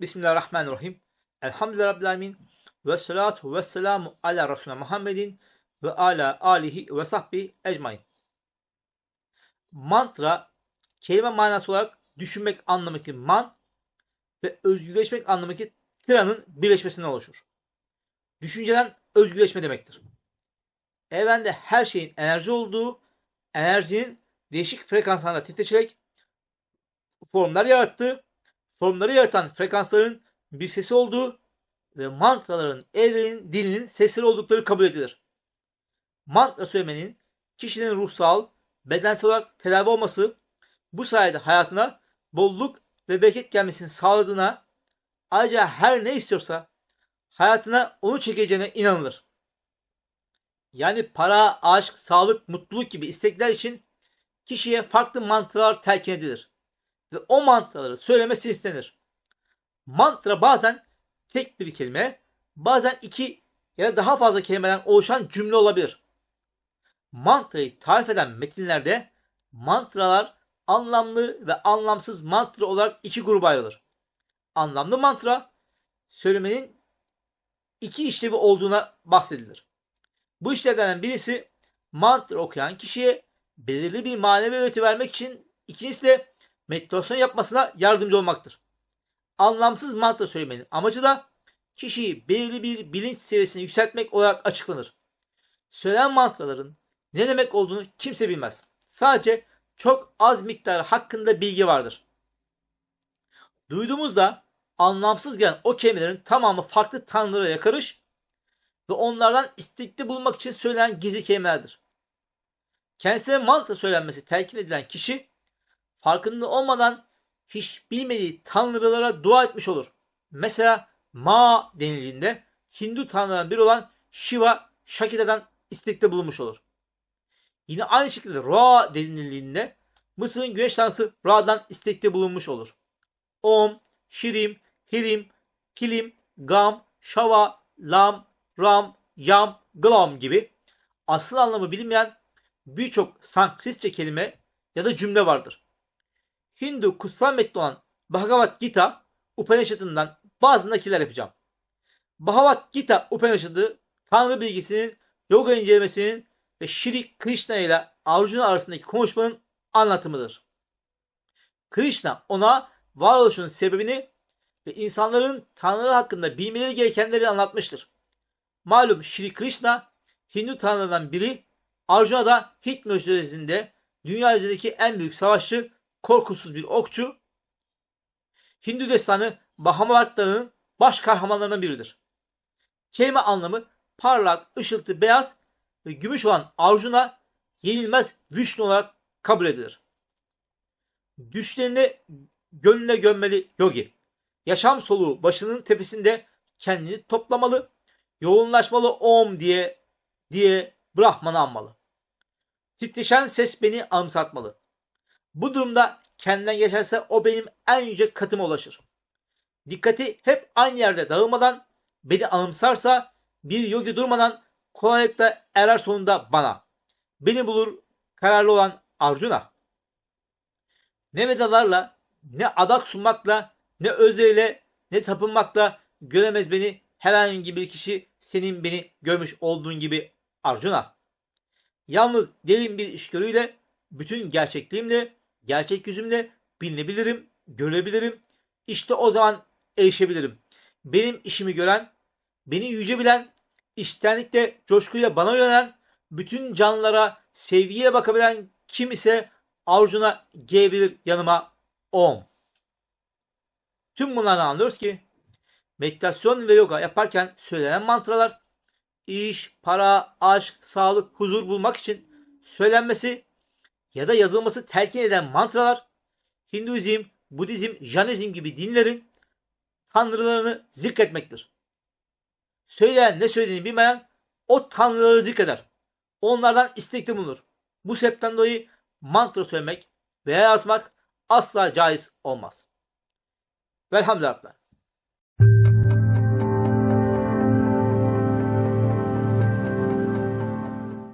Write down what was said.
Bismillahirrahmanirrahim. Elhamdülillahi Rabbil Alemin. Ve salatu ve selamu ala Resulüne Muhammedin ve ala alihi ve sahbihi ecmain. Mantra kelime manası olarak düşünmek anlamındaki man ve özgürleşmek anlamındaki tiranın birleşmesinden oluşur. Düşünceden özgürleşme demektir. Evrende her şeyin enerji olduğu, enerjinin değişik frekanslarında titreşerek formlar yarattığı, formları yaratan frekansların bir sesi olduğu ve mantraların evrenin dilinin sesleri oldukları kabul edilir. Mantra söylemenin kişinin ruhsal, bedensel olarak tedavi olması bu sayede hayatına bolluk ve bereket gelmesini sağladığına ayrıca her ne istiyorsa hayatına onu çekeceğine inanılır. Yani para, aşk, sağlık, mutluluk gibi istekler için kişiye farklı mantralar telkin edilir. Ve o mantraları söylemesi istenir. Mantra bazen tek bir kelime, bazen iki ya da daha fazla kelimeden oluşan cümle olabilir. Mantrayı tarif eden metinlerde mantralar anlamlı ve anlamsız mantra olarak iki gruba ayrılır. Anlamlı mantra söylemenin iki işlevi olduğuna bahsedilir. Bu işlevlerden birisi mantra okuyan kişiye belirli bir manevi öğreti vermek için ikincisi de meditasyon yapmasına yardımcı olmaktır. Anlamsız mantra söylemenin amacı da kişiyi belirli bir bilinç seviyesine yükseltmek olarak açıklanır. Söylenen mantraların ne demek olduğunu kimse bilmez. Sadece çok az miktar hakkında bilgi vardır. Duyduğumuzda anlamsız gelen o kelimelerin tamamı farklı tanrılara yakarış ve onlardan istekli bulmak için söylenen gizli kelimelerdir. Kendisine mantra söylenmesi telkin edilen kişi farkında olmadan hiç bilmediği tanrılara dua etmiş olur. Mesela Ma denildiğinde Hindu tanrılarından biri olan Shiva Shakita'dan istekte bulunmuş olur. Yine aynı şekilde Ra denildiğinde Mısır'ın güneş tanrısı Ra'dan istekte bulunmuş olur. Om, Şirim, Hirim, Kilim, Gam, Şava, Lam, Ram, Yam, Glam gibi asıl anlamı bilinmeyen birçok Sanskritçe kelime ya da cümle vardır. Hindu kutsal metni olan Bhagavad Gita Upanishad'ından bazı nakiller yapacağım. Bhagavad Gita Upanishad'ı Tanrı bilgisinin, yoga incelemesinin ve Shri Krishna ile Arjuna arasındaki konuşmanın anlatımıdır. Krishna ona varoluşun sebebini ve insanların Tanrı hakkında bilmeleri gerekenleri anlatmıştır. Malum Shri Krishna Hindu tanrılarından biri Arjuna da Hit mücadelesinde dünya üzerindeki en büyük savaşçı, korkusuz bir okçu. Hindu destanı Bahamavatların baş kahramanlarından biridir. Kelime anlamı parlak, ışıltı, beyaz ve gümüş olan Arjuna yenilmez Vishnu olarak kabul edilir. Düşlerini gönlüne gömmeli yogi. Yaşam soluğu başının tepesinde kendini toplamalı, yoğunlaşmalı om diye diye Brahman'ı anmalı. Titreşen ses beni anımsatmalı. Bu durumda kendinden geçerse o benim en yüce katıma ulaşır. Dikkati hep aynı yerde dağılmadan beni anımsarsa bir yogi durmadan kolaylıkla erer sonunda bana. Beni bulur kararlı olan Arjuna. Ne vedalarla, ne adak sunmakla, ne özveyle, ne tapınmakla göremez beni herhangi bir kişi senin beni görmüş olduğun gibi Arjuna. Yalnız derin bir işgörüyle, bütün gerçekliğimle, gerçek yüzümle bilinebilirim, görebilirim. İşte o zaman erişebilirim. Benim işimi gören, beni yüce bilen, iştenlikle, coşkuyla bana yönelen, bütün canlılara sevgiyle bakabilen kim ise Arjuna gelebilir yanıma Om. Tüm bunlardan anlıyoruz ki meditasyon ve yoga yaparken söylenen mantralar iş, para, aşk, sağlık, huzur bulmak için söylenmesi ya da yazılması telkin eden mantralar Hinduizm, Budizm, Jainizm gibi dinlerin tanrılarını zikretmektir. Söyleyen ne söylediğini bilmeyen o tanrıları zikreder. Onlardan istekli bulunur. Bu sebepten dolayı mantra söylemek veya yazmak asla caiz olmaz. Velhamdülillah.